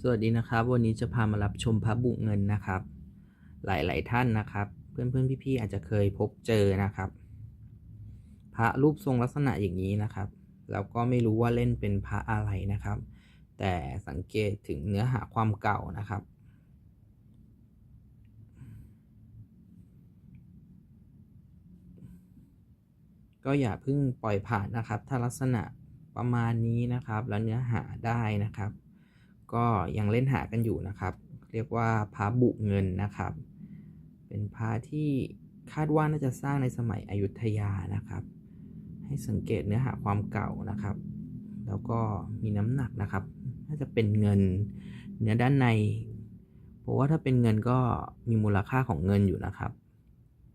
สวัสดีนะครับ วันนี้จะพามารับชมพระบุเงินนะครับ หลาย ๆ ท่านนะครับ เพื่อนๆพี่ๆอาจจะเคยพบเจอนะครับ พระรูปทรงลักษณะอย่างนี้นะครับแล้วก็ไม่รู้ว่าเล่นเป็นพระอะไรนะครับ แต่สังเกตถึงเนื้อหาความเก่านะครับ ก็อย่าเพิ่งปล่อยผ่านนะครับ ถ้าลักษณะประมาณนี้นะครับ แล้วเนื้อหาได้นะครับ ก็ยังเล่นหากันอยู่นะครับ เรียกว่าพระบุเงินนะครับ เป็นพระที่คาดว่าน่าจะสร้างในสมัยอยุธยานะครับ ให้สังเกตเนื้อหาความเก่านะครับ แล้วก็มีน้ำหนักนะครับ น่าจะเป็นเงินเนื้อด้านในเพราะว่าถ้าเป็นเงินก็มีมูลค่าของเงินอยู่นะครับ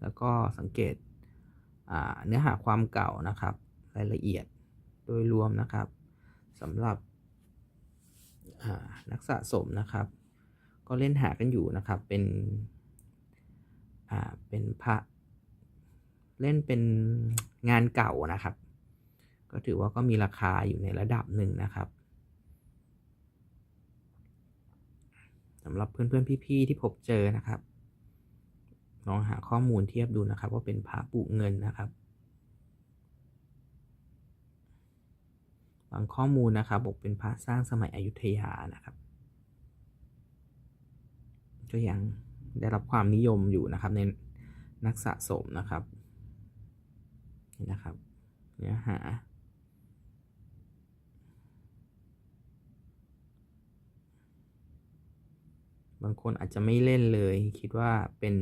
แล้วก็สังเกตเนื้อหาความเก่านะครับ รายละเอียดโดยรวมนะครับสำหรับ นักสะสมนะครับ ก็เล่นหากันอยู่นะครับ เป็นเป็นพระเล่นเป็นงานเก่านะครับ ก็ถือว่าก็มีราคาอยู่ในระดับหนึ่งนะครับสำหรับเพื่อนๆพี่ๆที่พบเจอนะครับลองหาข้อมูลเทียบดูนะครับ ว่าเป็นพระปุเงินนะครับ บางข้อมูลนะครับบอกเป็นพระสร้างสมัยอยุธยานะครับ ก็ยังได้รับความนิยมอยู่นะครับในนักสะสมนะครับนี่นะครับเนื้อหาบางคนอาจจะไม่เล่นเลย คิดว่าเป็น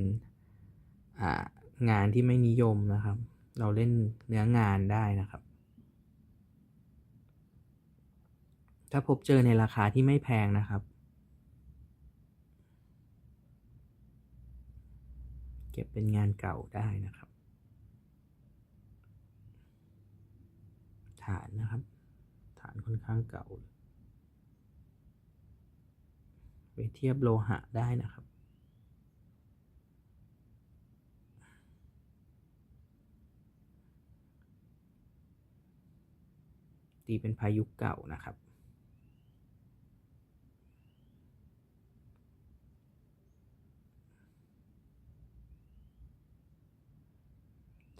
งานที่ไม่นิยมนะครับ เราเล่นเนื้องานได้นะครับ ถ้าพบเจอในราคาที่ไม่แพงนะครับ เก็บเป็นงานเก่าได้นะครับ ฐานนะครับ ฐานค่อนข้างเก่าไปเทียบโลหะได้นะครับตีเป็นพายุเก่านะครับ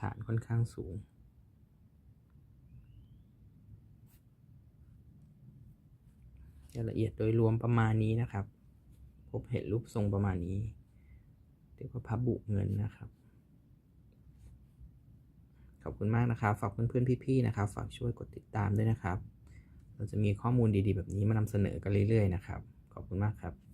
ฐานค่อนข้างสูง รายละเอียดโดยรวมประมาณนี้นะครับ พบเห็นรูปทรงประมาณนี้เรียกว่าพระบุเงินนะครับ ขอบคุณมากนะครับ ฝากเพื่อนๆพี่ๆนะครับ ฝากช่วยกดติดตามด้วยนะครับ เราจะมีข้อมูลดีๆ แบบนี้มานำเสนอกันเรื่อยๆนะครับ ขอบคุณมากครับ